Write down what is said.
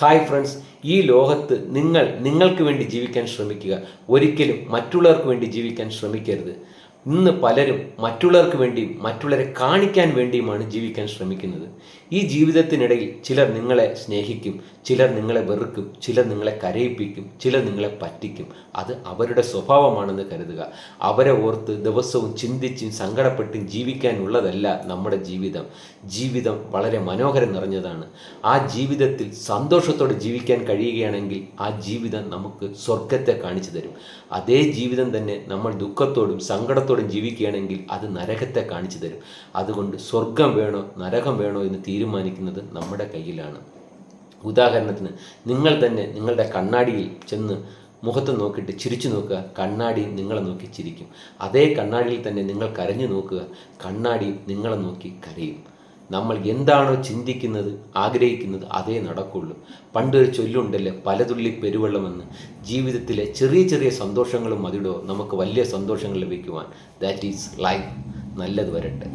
Hi friends ഈ ലോകത്ത് നിങ്ങൾ നിങ്ങൾക്ക് വേണ്ടി ജീവിക്കാൻ ശ്രമിക്കുക. ഒരിക്കലും മറ്റുള്ളവർക്ക് വേണ്ടി ജീവിക്കാൻ ശ്രമിക്കരുത്. ഇന്ന് പലരും മറ്റുള്ളവർക്ക് വേണ്ടിയും മറ്റുള്ളവരെ കാണിക്കാൻ വേണ്ടിയുമാണ് ജീവിക്കാൻ ശ്രമിക്കുന്നത്. ഈ ജീവിതത്തിനിടയിൽ ചിലർ നിങ്ങളെ സ്നേഹിക്കും ചിലർ നിങ്ങളെ വെറുക്കും ചിലർ നിങ്ങളെ കരയിപ്പിക്കും ചിലർ നിങ്ങളെ പറ്റിക്കും. അത് അവരുടെ സ്വഭാവമാണെന്ന് കരുതുക. അവരെ ഓർത്ത് ദിവസവും ചിന്തിച്ചും സങ്കടപ്പെട്ടും ജീവിക്കാനുള്ളതല്ല നമ്മുടെ ജീവിതം. ജീവിതം വളരെ മനോഹരം നിറഞ്ഞതാണ്. ആ ജീവിതത്തിൽ സന്തോഷത്തോടെ ജീവിക്കാൻ കഴിയുകയാണെങ്കിൽ ആ ജീവിതം നമുക്ക് സ്വർഗത്തെ കാണിച്ചു തരും. അതേ ജീവിതം തന്നെ നമ്മൾ ദുഃഖത്തോടും സങ്കടത്തോടും ജീവിക്കുകയാണെങ്കിൽ അത് നരകത്തെ കാണിച്ചു തരും. അതുകൊണ്ട് സ്വർഗം വേണോ നരകം വേണോ എന്ന് തീരുമാനിക്കുന്നത് നമ്മുടെ കയ്യിലാണ്. ഉദാഹരണത്തിന് നിങ്ങൾ തന്നെ നിങ്ങളുടെ കണ്ണാടിയിൽ ചെന്ന് മുഖത്ത് നോക്കിയിട്ട് ചിരിച്ചു നോക്കുക. കണ്ണാടി നിങ്ങളെ നോക്കി ചിരിക്കും. അതേ കണ്ണാടിയിൽ തന്നെ നിങ്ങൾ കരഞ്ഞു നോക്കുക. കണ്ണാടി നിങ്ങളെ നോക്കി കരയും. നമ്മൾ എന്താണോ ചിന്തിക്കുന്നത് ആഗ്രഹിക്കുന്നത് അതേ നടക്കുള്ളൂ. പണ്ടൊരു ചൊല്ലുണ്ടല്ലോ പലതുള്ളി പെരുവെള്ളമെന്ന്. ജീവിതത്തിലെ ചെറിയ ചെറിയ സന്തോഷങ്ങളും അതിടോ നമുക്ക് വലിയ സന്തോഷങ്ങൾ ലഭിക്കുവാൻ. ദാറ്റ് ഈസ് ലൈഫ് നല്ലത് വരട്ടെ.